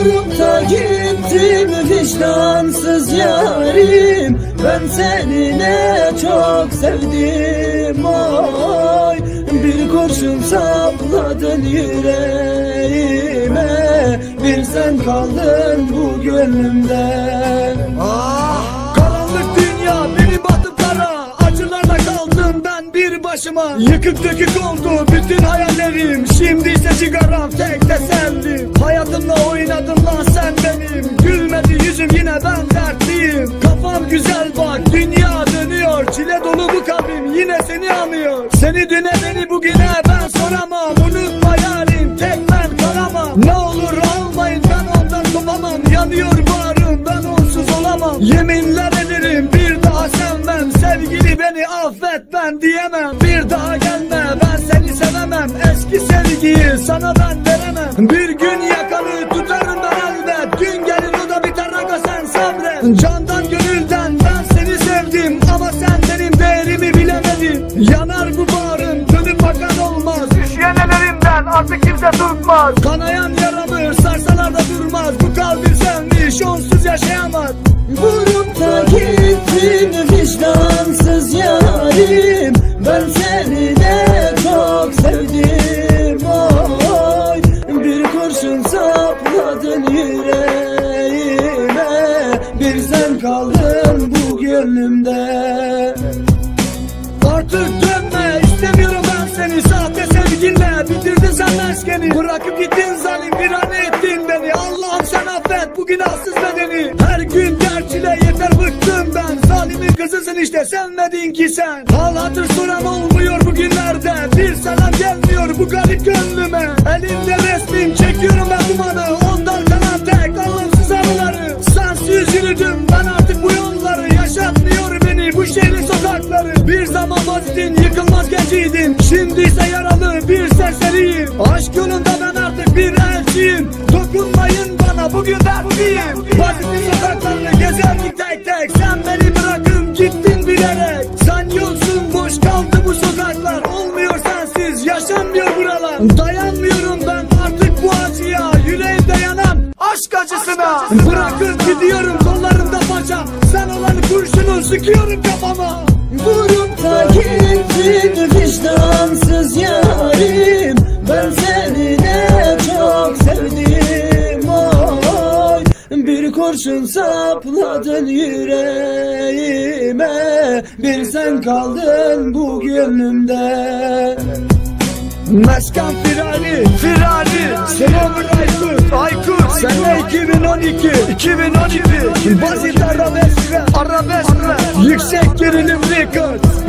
Vurup da gittin vicdansız yarim. Ben seni ne çok sevdim. Oy Bir kurşun sapladın yüreğime. Bir sen kaldın bu gönlümde. Karanlık dünya beni batıp kara Acılarla kaldım bir başıma. Yıkık dökük oldu bütün hayallerim Şimdi ise sigaram tek tesellim. Hayatımla oynadın lan sen benim. Gülmedi yüzüm yine ben dertliyim. Kafam güzel bak dünya dönüyor. Çile dolu bu kalbim yine seni anıyor. Seni düne beni bugüne ben soramam. Unutma yarim tek ben kalamam. Ne olur almayın ben ondan kopamam. Yanıyor bağrım ben onsuz olamam. Daha Sevgili beni affet ben diyemem. Bir daha gelme ben seni sevemem. Eski sevgiyi sana ben veremem. Bir gün yakanı tutarım ben elbet. Gün gelir o da biter aga sen sabret. Candan gönülden ben seni sevdim Ama sen benim değerimi bilemedin. Yanar bu bağrım dönüp bakan olmaz. Üşüyen ellerimden artık kimse tutmaz. Kanayan yaramı sarsalar da durmaz. Bu kalbim sevmiş onsuz yaşayamaz. Vurup gittin vicdansız yarim Ben seni de çok sevdim. Oy Bir kurşun sapladın yüreğime Bir sen kaldın bu gönlümde. Artık dönme istemiyorum ben seni. Sahte sevginle bitirdin sen meskeni Bırakıp gittin zalim bir an ettin beni. Allah'ım sen affet bu günahsız bedeni. Her gün Kızısın işte sevmedin ki sen. Hal hatır soran olmuyor bugünlerde Bir selam gelmiyor bu garip gönlüme. Elimde resmin çekiyorum ben dumanı. Ondan kalan tek anlamsız anıları. Sensiz yürüdüm ben artık bu yolları. Yaşatmıyor beni bu şehrin sokakları. Bir zaman vazitin yıkılmaz genciydin Şimdi ise yaralı bir serseriyim. Aşk yolunda ben artık bir elçiyim. Dokunmayın bana bugün dertliyim Vazitin sokaklarını gezerdik bilerek. Sen yoksun boş kaldı bu sokaklar. Olmuyor sensiz yaşanmıyor buralar. Dayanmıyorum ben artık bu acıya. Yüreğimde yanan aşk acısına. Bırakıp gidiyorum kollarımda paça. Sen olan kurşunu sıkıyorum kafama. Vurup da gittin vicdansız yarim. Ben seni de çok sevdim. Oy Bir kurşun sapladın yüreğime Bir sen kaldın bu gönlümde. Meskan firari, firari. Selamun Aykut, Aykut. Sene 2012, 2012 Basit arabesk rap, arabesk. Rap Yüksek gerilim record, record